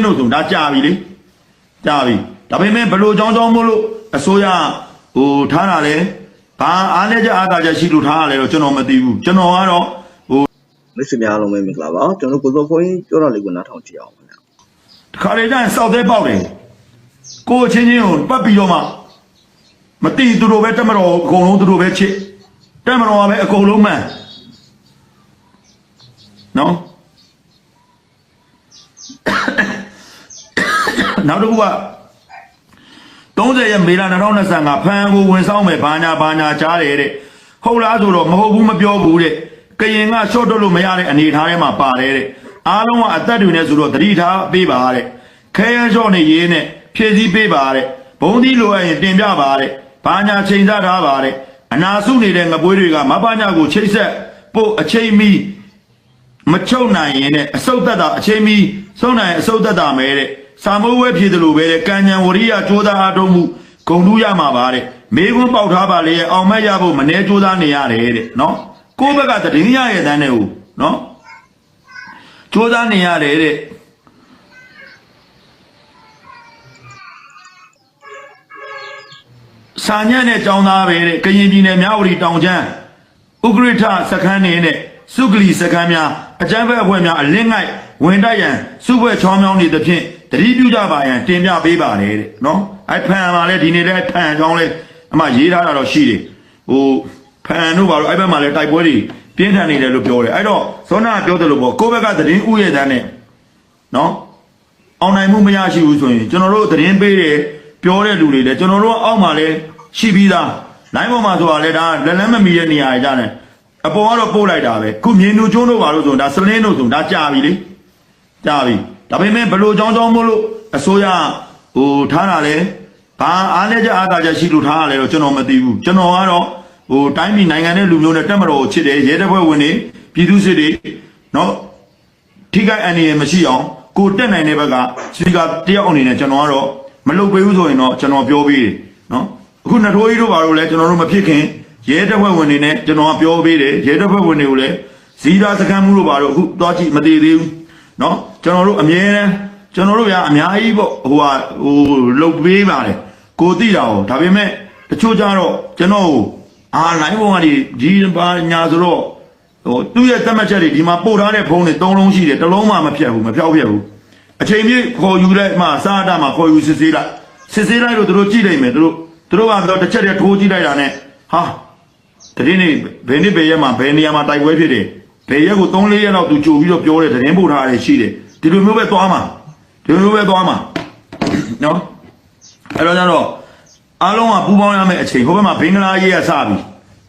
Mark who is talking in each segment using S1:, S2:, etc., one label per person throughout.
S1: င်းတို့ဆိုဒါကြာပြီလေကြာပြီဒါပေမဲ့ဘလို့ကြောင်းကြောင်းမို့လို့အစိုးရဟိုထားတာလဲဘာအားလဲကြအားသာချက်ရှိလို့ထားရလဲတော့ကျွန်တော်မသိဘူးကျွန်တော်ကတော့ဟို
S2: မိတ်ဆွေများအားလုံးပဲမင်္ဂလာပါကျွန်တော်ကိုစောခွင်းပြောတာလေးကိုနားထောင်ကြည့်အောင်ခင်ဗျာ
S1: တခါလေကျရင်စောက်သေးပေါက်တယ်ကိုယ်ချင်းချင်းကိုပတ်ပြီးတော့မှမတိသူတို့ပဲတက်မတော်အကုန်လုံးသူတို့ပဲချစ်တက်မတော်ကပဲအကုန်လုံးမှန်နော် နောက်တစ်ခုက30ရက်မေလ2025ဖန်ကိုဝင်ဆောင်မယ်ဘာညာဘာညာကြားတယ်တဲ့ဟုတ်လားဆိုတော့မဟုတ်ဘူးမပြောဘူးတဲ့ကရင်ကရှော့တော့လို့မရတဲ့အနေအထားထဲမှာပါတယ်တဲ့အားလုံးကအသက်တွေနဲ့ဆိုတော့သတိထားပေးပါတဲ့ခဲရန်ရှော့နေရေးနဲ့ဖြည့်စည်းပေးပါတဲ့ဘုံသီးလိုအပ်ရင်တင်ပြပါတဲ့ဘာညာချိန်စားထားပါတဲ့အနာစုနေတဲ့ငပွေးတွေကမပညာကိုချိတ်ဆက်ပို့အချိန်မီမချုပ်နိုင်ရင်နဲ့အစုတ်သက်တာအချိန်မီဆုံးနိုင်အစုတ်သက်တာမဲတဲ့ စာမိုးဝဲဖြစ်တယ်လို့ပဲတဲ့ကံဉဏ်ဝရိယကြိုးစားအားထုတ်မှုဂုံတူးရမှာပါတဲ့မေခွန်းပေါက်ထားပါလေအောင်မက်ရဖို့မနှဲကြိုးစားနေရတယ်တဲ့နော်ကိုယ့်ဘက်ကတည်င်းရရဲ့တန်းတဲ့ဟိုနော်ကြိုးစားနေရတယ်တဲ့စာညက်နဲ့ကြောင်းသားပဲတဲ့ကရင်ပြည်နယ်မြဝတီတောင်ချမ်းဥက္ကရိထစခန်းနေနဲ့စုကလီစခန်းများအကြမ်းဖက်အဖွဲ့များအလင်းငိုက်ဝင်တိုက်ရန်စုဘွဲချောင်းမြောင်းနေသဖြင့် တတိပြုကြပါရန်တင်ပြပေးပါတယ်တဲ့နော်အဲ့ဖန်မှာလဲဒီနေ့လဲဖန်ချောင်းလဲအမှရေးထားတာတော့ရှိတယ်ဟိုဖန်တို့ဘာလို့အဲ့ဘက်မှာလဲတိုက်ပွဲတွေပြင်းထန်နေတယ်လို့ပြောတယ်အဲ့တော့ဇောနာပြောတယ်လို့ပေါ့ကိုယ့်ဘက်ကသတင်းဥရဲ့တန်းနဲ့နော်အောင်နိုင်မှုမရရှိဘူးဆိုရင်ကျွန်တော်တို့သတင်းပေးတယ်ပြောတဲ့လူတွေလည်းကျွန်တော်တို့အောက်မှာလဲရှိပြီးသားလိုင်းပေါ်မှာဆိုတာလဲဒါလက်လန်းမမီတဲ့နေရာကြီးကြတယ်အပေါ်ကတော့ပို့လိုက်တာပဲခုမြင်းတို့ကျွန်းတို့ဘာလို့ဆိုဒါစလင်းတို့ဆိုဒါကြာပြီလေကြာပြီ ဒါပေမဲ့ဘလို့ကြောင်းကြောင်းမို့လို့အစိုးရဟိုထားတာလဲဘာအားလဲကြအားသာချက်ရှိလို့ထားရလဲတော့ကျွန်တော်မသိဘူးကျွန်တော်ကတော့ဟိုတိုင်းပြည်နိုင်ငံတဲ့လူမျိုးနဲ့တက်မတော်ကိုချစ်တယ်ရဲတပ်ဖွဲ့ဝင်တွေပြည်သူစစ်တွေနော်ထိခိုက်အန္တရာယ်မရှိအောင်ကိုတက်နိုင်တဲ့ဘက်ကစပီကာတယောက်အနေနဲ့ကျွန်တော်ကတော့မလုပ်ပေးဘူးဆိုရင်တော့ကျွန်တော်ပြောပေးတယ်နော်အခုနှစ်ထိုးကြီးတို့ဘာလို့လဲကျွန်တော်တို့မဖြစ်ခင်ရဲတပ်ဖွဲ့ဝင်တွေနဲ့ကျွန်တော်ကပြောပေးတယ်ရဲတပ်ဖွဲ့ဝင်တွေကိုလည်းဇီတာစကန်မှုတို့ဘာလို့အခုသွားကြည့်မသေးသေးဘူး နော်ကျွန်တော်တို့အမြဲတမ်းကျွန်တော်တို့ကအများကြီးပေါ့ဟိုဟာဟိုလုပ်ပေးပါတယ်ကိုသိတာ哦ဒါပေမဲ့တချို့ကြတော့ကျွန်တော်ဟိုအာလိုင်းပေါ်ကနေဒီပါညာဆိုတော့ဟိုသူ့ရဲ့သတ်မှတ်ချက်တွေဒီမှာပို့ထားတဲ့ဖုန်းတွေ၃လုံးရှိတယ်တစ်လုံးမှမဖြတ်ဘူးမဖြောက်ဖြတ်ဘူးအချိန်ပြည့်ခေါ်ယူလိုက်မှစားတာမှခေါ်ယူစစ်ဆေးလိုက်စစ်ဆေးလိုက်လို့သူတို့ကြည့်လိုက်မယ်သူတို့သူတို့ကတော့တစ်ချက်တည်းထိုးကြည့်လိုက်တာနဲ့ဟာတရင်နေဘယ်နေ့ဘယ်ရက်မှာဘယ်နေရာမှာတိုက်ပွဲဖြစ်တယ် ဘယ်ရက်ကို3-4ရက်လောက်သူကြိုပြီးတော့ပြောတယ်တရင်ပို့ထားတယ်ရှိတယ်ဒီလိုမျိုးပဲသွားမှာဒီလိုမျိုးပဲသွားမှာနော်အဲ့တော့ကျတော့အားလုံးကပူပေါင်းရမယ့်အချိန်ဟိုဘက်မှာဘင်္ဂလားရေးရစပြီ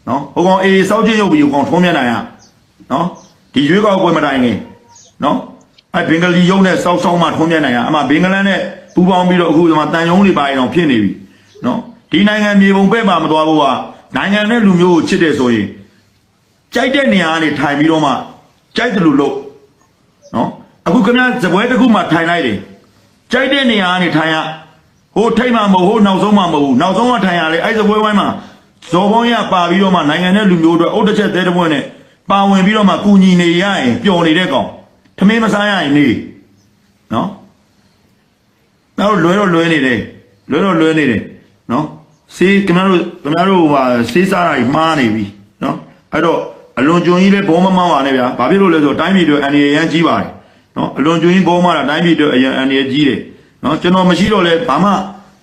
S1: နော်ဟိုကောင်အေးစောက်ချင်းရုပ်ပြီးဟိုကောင်ထုံးမြတ်နိုင်ရနော်ဒီရွေးကောက်ပွဲမတိုင်ခင်နော်အဲဘင်္ဂလီရုံးနဲ့စောက်စောက်မှထုံးပြနိုင်ရအမှဘင်္ဂလန်နဲ့ပူပေါင်းပြီးတော့အခုဒီမှာတန်ယုံတွေပါရင်တော့ဖြစ်နေပြီနော်ဒီနိုင်ငံမြေပုံပဲ့မှာမသွားဘူးကနိုင်ငံနဲ့လူမျိုးကိုချစ်တယ်ဆိုရင် ကြိုက်တဲ့နေရာကနေထိုင်ပြီးတော့မှကြိုက်တယ်လို့လို့နော်အခုခင်ဗျာဇပွဲတစ်ခုမှထိုင်လိုက်တယ်ကြိုက်တဲ့နေရာကနေထိုင်ရဟိုထိတ်မှမဟုတ်ဟိုနောက်ဆုံးမှမဟုတ်ဘူးနောက်ဆုံးကထိုင်ရလေအဲဇပွဲဝိုင်းမှာဇော်ပေါင်းရပါပြီးတော့မှနိုင်ငံနဲ့လူမျိုးတွေအုတ်တစ်ချက်သေးတဲ့ဘွဲ့နဲ့ပါဝင်ပြီးတော့မှကုညီနေရရင်ပျော်နေတဲ့ကောင်ထမင်းမစားရရင်နေနော်နောက်လွဲတော့လွဲနေတယ်လွဲတော့လွဲနေတယ်နော်စေးခင်ဗျားတို့ခင်ဗျားတို့ဟာစေးစားတာကြီးမှားနေပြီနော်အဲ့တော့ အလွန်ကျွံကြီးလဲဘုံမမောင်းပါနဲ့ဗျာဘာဖြစ်လို့လဲဆိုတော့တိုင်းပြည်တွေအန်ရရန်ကြီးပါတယ်နော်အလွန်ကျွံကြီးဘုံမတာတိုင်းပြည်တွေအရန်အန်ရကြီးတယ်နော်ကျွန်တော်မရှိတော့လဲဘာမှ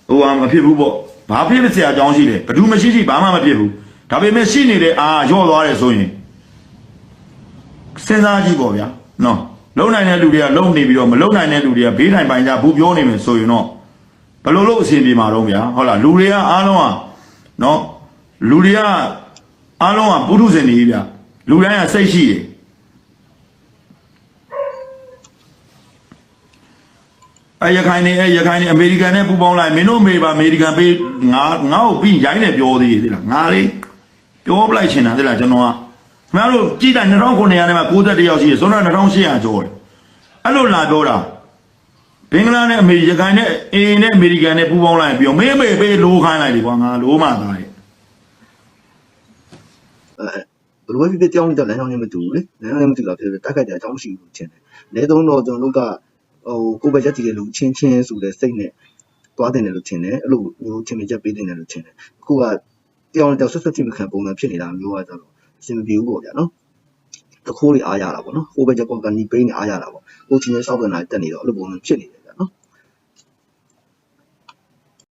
S1: ဟိုဟာမဖြစ်ဘူးပေါ့ဘာဖြစ်ဖြစ်ဆရာအကြောင်းရှိတယ်ဘယ်သူမရှိရှိဘာမှမဖြစ်ဘူးဒါပေမဲ့ရှိနေတဲ့အာရော့သွားတယ်ဆိုရင်စဉ်းစားကြည့်ပေါ့ဗျာနော်လုံနိုင်တဲ့လူတွေကလုံနေပြီးတော့မလုံနိုင်တဲ့လူတွေကဘေးထိုင်ပိုင်ကြဘူးပြောနေမယ်ဆိုရင်တော့ဘယ်လိုလုပ်အဆင်ပြေမှာတော့ဗျာဟုတ်လားလူတွေကအားလုံးကနော်လူတွေကအားလုံးကပုထုဇဉ်တွေကြီးဗျာ လူတိုင်းကစိတ်ရှိတယ်အဲရခိုင်နေအဲရခိုင်နေအမေရိကန်နဲ့ပူးပေါင်းလိုက်မင်းတို့အမေပါအမေရိကန်ပေးငါငါ့ကိုပြီးရိုင်းနေပြောသေးသေးလားငါလေးပြောပလိုက်ချင်တာသေးလားကျွန်တော်ကခင်ဗျားတို့ကြည်တိုင်း2900နဲ့မှ61ယောက်ရှိတယ်ဇွန်လ2800ကျော်တယ်အဲ့လိုလာပြောတာဘင်္ဂလားနဲ့အမေရိကန်နဲ့အေနဲ့အမေရိကန်နဲ့ပူးပေါင်းလိုက်ပြီးတော့မင်းမေပေးလိုခိုင်းလိုက်ဒီကွာငါလိုမှသားရဲ့
S2: အဲ ဘယ်လိုပဲဖြစ်ဖြစ်ကြောင်းနေတဲ့လမ်းကြောင်းချင်းမတူဘူးလေလမ်းကြောင်းချင်းမတူတော့ဖြစ်ဖြစ်တက်ခိုက်တဲ့အကြောင်းမရှိဘူးချင်းတယ်။လဲသုံးတော့ကျွန်တော်တို့ကဟိုကိုယ်ပဲရက်တည်တဲ့လူချင်းချင်းဆိုတဲ့စိတ်နဲ့တွားတင်တယ်လို့ထင်တယ်အဲ့လိုမျိုးချင်းမြချက်ပေးတင်တယ်လို့ထင်တယ်အခုကတယောက်နဲ့တယောက်ဆက်ဆက်ကြည့်မခံပုံစံဖြစ်နေတာမျိုးကကြတော့အဆင်မပြေဘူးပေါ့ဗျာနော်တခိုးတွေအားရတာပေါ့နော်ကိုယ်ပဲချက်ကောကနေပေးနေအားရတာပေါ့ကိုချင်းချင်းစောက်တင်တာတက်နေတော့အဲ့လိုပုံစံဖြစ်နေတယ်